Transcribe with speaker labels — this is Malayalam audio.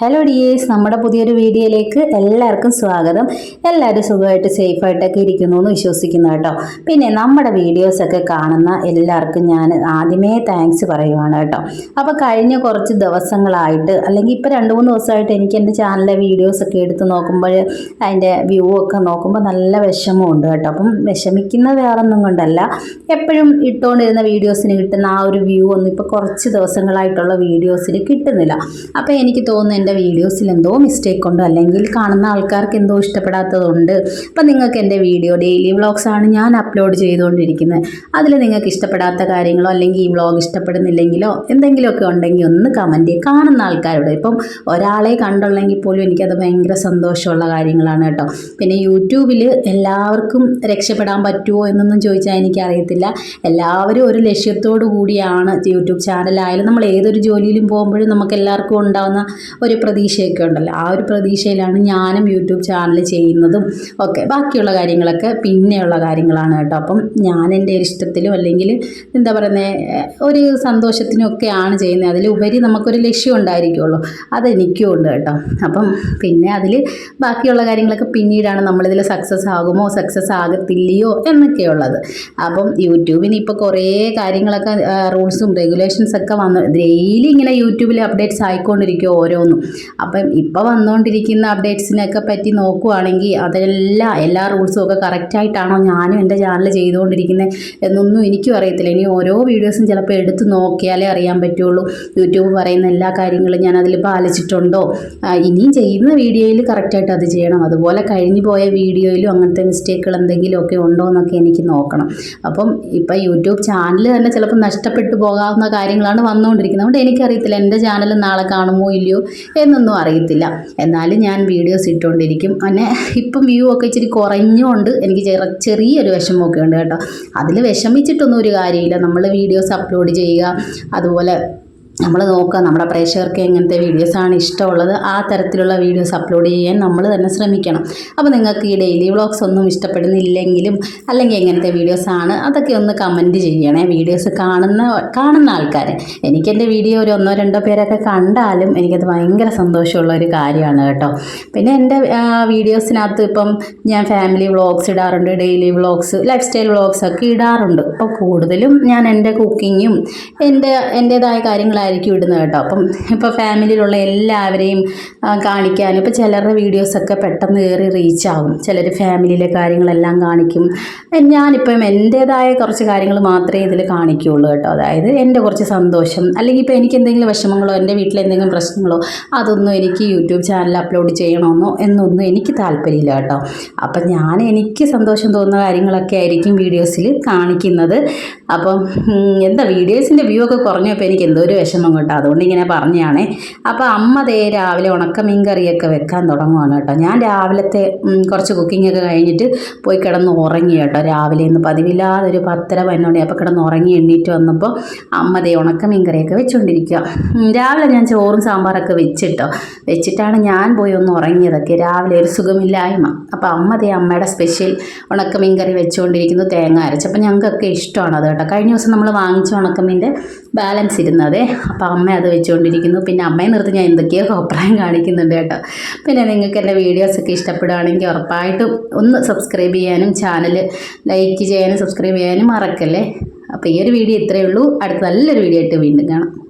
Speaker 1: ഹലോ ഡിയേഴ്സ് നമ്മുടെ പുതിയൊരു വീഡിയോയിലേക്ക് എല്ലാവർക്കും സ്വാഗതം. എല്ലാവരും സുഖമായിട്ട് സേഫായിട്ടൊക്കെ ഇരിക്കുന്നു എന്ന് വിശ്വസിക്കുന്നു കേട്ടോ. പിന്നെ നമ്മുടെ വീഡിയോസൊക്കെ കാണുന്ന എല്ലാവർക്കും ഞാൻ ആദ്യമേ താങ്ക്സ് പറയുവാണ് കേട്ടോ. അപ്പോൾ കഴിഞ്ഞ കുറച്ച് ദിവസങ്ങളായിട്ട് അല്ലെങ്കിൽ ഇപ്പോൾ രണ്ട് മൂന്ന് ദിവസമായിട്ട് എനിക്ക് എന്റെ ചാനലിലെ വീഡിയോസൊക്കെ എടുത്ത് നോക്കുമ്പോൾ അതിന്റെ വ്യൂ ഒക്കെ നോക്കുമ്പോൾ നല്ല വിഷമമുണ്ട് കേട്ടോ. അപ്പം വിഷമിക്കുന്ന വേറൊന്നും കൊണ്ടല്ല. എപ്പോഴും ഇട്ടുകൊണ്ടിരുന്ന വീഡിയോസിന് കിട്ടുന്ന ആ ഒരു വ്യൂ ഒന്നും ഇപ്പോൾ കുറച്ച് ദിവസങ്ങളായിട്ടുള്ള വീഡിയോസിൽ കിട്ടുന്നില്ല. അപ്പോൾ എനിക്ക് തോന്നുന്നു എന്റെ വീഡിയോസിൽ എന്തോ മിസ്റ്റേക്ക് ഉണ്ടോ? അല്ലെങ്കിൽ കാണുന്ന ആൾക്കാർക്ക് എന്തോ ഇഷ്ടപ്പെടാത്തതുണ്ട്. അപ്പം നിങ്ങൾക്ക് എന്റെ വീഡിയോ ഡെയിലി വ്ളോഗ്സ് ആണ് ഞാൻ അപ്ലോഡ് ചെയ്തുകൊണ്ടിരിക്കുന്നത്. അതിൽ നിങ്ങൾക്ക് ഇഷ്ടപ്പെടാത്ത കാര്യങ്ങളോ അല്ലെങ്കിൽ ഈ വ്ളോഗ് ഇഷ്ടപ്പെടുന്നില്ലെങ്കിലോ എന്തെങ്കിലുമൊക്കെ ഉണ്ടെങ്കിൽ ഒന്ന് കമന്റ് കാണുന്ന ആൾക്കാരോട് ഇപ്പം ഒരാളെ കണ്ടുള്ളെങ്കിൽ പോലും എനിക്കത് ഭയങ്കര സന്തോഷമുള്ള കാര്യങ്ങളാണ് കേട്ടോ. പിന്നെ യൂട്യൂബിൽ എല്ലാവർക്കും രക്ഷപ്പെടാൻ പറ്റുമോ എന്നൊന്നും ചോദിച്ചാൽ എനിക്കറിയത്തില്ല. എല്ലാവരും ഒരു ലക്ഷ്യത്തോടു കൂടിയാണ് യൂട്യൂബ് ചാനലായാലും നമ്മൾ ഏതൊരു ജോലിയിലും പോകുമ്പോഴും നമുക്ക് എല്ലാവർക്കും ഉണ്ടാകുന്ന ഒരു പ്രതീക്ഷയൊക്കെ ഉണ്ടല്ലോ. ആ ഒരു പ്രതീക്ഷയിലാണ് ഞാനും യൂട്യൂബ് ചാനൽ ചെയ്യുന്നതും ഒക്കെ. ബാക്കിയുള്ള കാര്യങ്ങളൊക്കെ പിന്നെയുള്ള കാര്യങ്ങളാണ് കേട്ടോ. അപ്പം ഞാൻ എന്റെ ഇഷ്ടത്തിലും അല്ലെങ്കിൽ എന്താ പറയുന്നത് ഒരു സന്തോഷത്തിനും ഒക്കെയാണ് ചെയ്യുന്നത്. അതിലുപരി നമുക്കൊരു ലക്ഷ്യം ഉണ്ടായിരിക്കുമല്ലോ അതെനിക്കും ഉണ്ട് കേട്ടോ. അപ്പം പിന്നെ അതിൽ ബാക്കിയുള്ള കാര്യങ്ങളൊക്കെ പിന്നീടാണ് നമ്മളിതിൽ സക്സസ് ആകുമോ സക്സസ് ആകത്തില്ലയോ എന്നൊക്കെയുള്ളത്. അപ്പം യൂട്യൂബിന് ഇപ്പോൾ കുറേ കാര്യങ്ങളൊക്കെ റൂൾസും റെഗുലേഷൻസ് ഒക്കെ വന്ന് ഡെയിലി ഇങ്ങനെ യൂട്യൂബിൽ അപ്ഡേറ്റ്സ് ആയിക്കൊണ്ടിരിക്കും ഓരോന്നും. അപ്പം ഇപ്പോൾ വന്നുകൊണ്ടിരിക്കുന്ന അപ്ഡേറ്റ്സിനെയൊക്കെ പറ്റി നോക്കുവാണെങ്കിൽ അതെല്ലാം എല്ലാ റൂൾസും ഒക്കെ കറക്റ്റായിട്ടാണോ ഞാനും എന്റെ ചാനൽ ചെയ്തുകൊണ്ടിരിക്കുന്നത് എന്നൊന്നും എനിക്കും അറിയത്തില്ല. ഇനി ഓരോ വീഡിയോസും ചിലപ്പോൾ എടുത്ത് നോക്കിയാലേ അറിയാൻ പറ്റുള്ളൂ. യൂട്യൂബ് പറയുന്ന എല്ലാ കാര്യങ്ങളും ഞാൻ അതിൽ പാലിച്ചിട്ടുണ്ടോ? ഇനിയും ചെയ്യുന്ന വീഡിയോയിൽ കറക്റ്റായിട്ട് അത് ചെയ്യണം. അതുപോലെ കഴിഞ്ഞു പോയ വീഡിയോയിലും അങ്ങനത്തെ മിസ്റ്റേക്കുകൾ എന്തെങ്കിലുമൊക്കെ ഉണ്ടോ എന്നൊക്കെ എനിക്ക് നോക്കണം. അപ്പം ഇപ്പം യൂട്യൂബ് ചാനൽ തന്നെ ചിലപ്പോൾ നഷ്ടപ്പെട്ടു പോകാവുന്ന കാര്യങ്ങളാണ് വന്നുകൊണ്ടിരിക്കുന്നത്. അതുകൊണ്ട് എനിക്കറിയത്തില്ല എന്റെ ചാനൽ നാളെ കാണുമോ ഇല്ലയോ എന്നൊന്നും അറിയത്തില്ല. എന്നാലും ഞാൻ വീഡിയോസ് ഇട്ടുകൊണ്ടിരിക്കും പിന്നെ ഇപ്പം വ്യൂ ഒക്കെ ഇച്ചിരി കുറഞ്ഞുകൊണ്ട് എനിക്ക് ചെറ ചെറിയൊരു വിഷമമൊക്കെ ഉണ്ട് കേട്ടോ. അതിൽ വിഷമിച്ചിട്ടൊന്നും ഒരു കാര്യമില്ല. നമ്മൾ വീഡിയോസ് അപ്ലോഡ് ചെയ്യുക അതുപോലെ നമ്മൾ നോക്കുക. നമ്മുടെ പ്രേക്ഷകർക്ക് എങ്ങനത്തെ വീഡിയോസാണ് ഇഷ്ടമുള്ളത് ആ തരത്തിലുള്ള വീഡിയോസ് അപ്ലോഡ് ചെയ്യാൻ നമ്മൾ തന്നെ ശ്രമിക്കണം. അപ്പോൾ നിങ്ങൾക്ക് ഈ ഡെയിലി വ്ളോഗ്സ് ഒന്നും ഇഷ്ടപ്പെടുന്നില്ലെങ്കിലും അല്ലെങ്കിൽ എങ്ങനത്തെ വീഡിയോസാണ് അതൊക്കെ ഒന്ന് കമന്റ് ചെയ്യണേ. വീഡിയോസ് കാണുന്ന കാണുന്ന ആൾക്കാർ എനിക്കെന്റെ വീഡിയോ ഒരു ഒന്നോ രണ്ടോ പേരൊക്കെ കണ്ടാലും എനിക്കത് ഭയങ്കര സന്തോഷമുള്ള ഒരു കാര്യമാണ് കേട്ടോ. പിന്നെ എന്റെ വീഡിയോസിനകത്ത് ഇപ്പം ഞാൻ ഫാമിലി വ്ളോഗ്സ് ഇടാറുണ്ട് daily vlogs lifestyle vlogs ഒക്കെ ഇടാറുണ്ട്. അപ്പോൾ കൂടുതലും ഞാൻ എന്റെ കുക്കിങ്ങും എന്റെ എന്റേതായ കാര്യങ്ങളായിരിക്കും ഇടുന്നത് കേട്ടോ. അപ്പം ഇപ്പോൾ ഫാമിലിയിലുള്ള എല്ലാവരെയും കാണിക്കാനും ഇപ്പോൾ ചിലരുടെ വീഡിയോസൊക്കെ പെട്ടെന്ന് കയറി റീച്ച് ആകും ചിലർ ഫാമിലിയിലെ കാര്യങ്ങളെല്ലാം കാണിക്കും. ഞാനിപ്പം എന്റേതായ കുറച്ച് കാര്യങ്ങൾ മാത്രമേ ഇതിൽ കാണിക്കുകയുള്ളൂ കേട്ടോ. അതായത് എന്റെ കുറച്ച് സന്തോഷം. അല്ലെങ്കിൽ ഇപ്പോൾ എനിക്ക് എന്തെങ്കിലും വിഷമങ്ങളോ എന്റെ വീട്ടിൽ എന്തെങ്കിലും പ്രശ്നങ്ങളോ അതൊന്നും എനിക്ക് യൂട്യൂബ് ചാനൽ അപ്ലോഡ് ചെയ്യണമെന്നോ എന്നൊന്നും എനിക്ക് താല്പര്യമില്ല കേട്ടോ. അപ്പം ഞാൻ എനിക്ക് സന്തോഷം തോന്നുന്ന കാര്യങ്ങളൊക്കെ ആയിരിക്കും വീഡിയോസിൽ കാണിക്കുന്നത്. അപ്പം എന്താ വീഡിയോസിന്റെ വ്യൂ ഒക്കെ കുറഞ്ഞപ്പോൾ എനിക്ക് എന്തോ ഒരു കേട്ടോ. അതുകൊണ്ട് ഇങ്ങനെ പറഞ്ഞാണേ. അപ്പോൾ അമ്മ ദേ രാവിലെ ഉണക്ക മീൻ കറിയൊക്കെ വെക്കാൻ തുടങ്ങുവാണ് കേട്ടോ. ഞാൻ രാവിലത്തെ കുറച്ച് കുക്കിംഗ് ഒക്കെ കഴിഞ്ഞിട്ട് പോയി കിടന്ന് ഉറങ്ങി കേട്ടോ. രാവിലെ ഇന്ന് പതിവില്ലാതെ ഒരു പത്തര പതിനൊന്ന് അപ്പോൾ കിടന്ന് ഉറങ്ങി എണ്ണീറ്റ് വന്നപ്പോൾ അമ്മ ദേ ഉണക്ക മീൻ കറിയൊക്കെ വെച്ചുകൊണ്ടിരിക്കുക രാവിലെ ഞാൻ ചോറും സാമ്പാറൊക്കെ വെച്ചിട്ടോ. വെച്ചിട്ടാണ് ഞാൻ പോയി ഒന്ന് ഉറങ്ങിയതൊക്കെ. രാവിലെ ഒരു സുഖമില്ലായ്മ. അപ്പോൾ അമ്മ ദേ അമ്മയുടെ സ്പെഷ്യൽ ഉണക്കമീൻ കറി വെച്ചുകൊണ്ടിരിക്കുന്നു തേങ്ങ അരച്ചപ്പോൾ ഞങ്ങൾക്കൊക്കെ ഇഷ്ടമാണ് അത് കേട്ടോ. കഴിഞ്ഞ ദിവസം നമ്മൾ വാങ്ങിച്ച ഉണക്കമീന്റെ ബാലൻസ് ഇരുന്നതേ. അപ്പോൾ അമ്മ അത് വെച്ചുകൊണ്ടിരിക്കുന്നു പിന്നെ അമ്മയെ നിർത്തി ഞാൻ എന്തൊക്കെയോ അഭിപ്രായം കാണിക്കുന്നുണ്ട് കേട്ടോ. പിന്നെ നിങ്ങൾക്ക് എന്റെ വീഡിയോസൊക്കെ ഇഷ്ടപ്പെടുകയാണെങ്കിൽ ഉറപ്പായിട്ടും ഒന്ന് സബ്സ്ക്രൈബ് ചെയ്യാനും ചാനൽ ലൈക്ക് ചെയ്യാനും സബ്സ്ക്രൈബ് ചെയ്യാനും മറക്കല്ലേ? അപ്പോൾ ഈ ഒരു വീഡിയോ ഇത്രയേ ഉള്ളൂ. അടുത്ത നല്ലൊരു വീഡിയോ ആയിട്ട് വീണ്ടും കാണാം.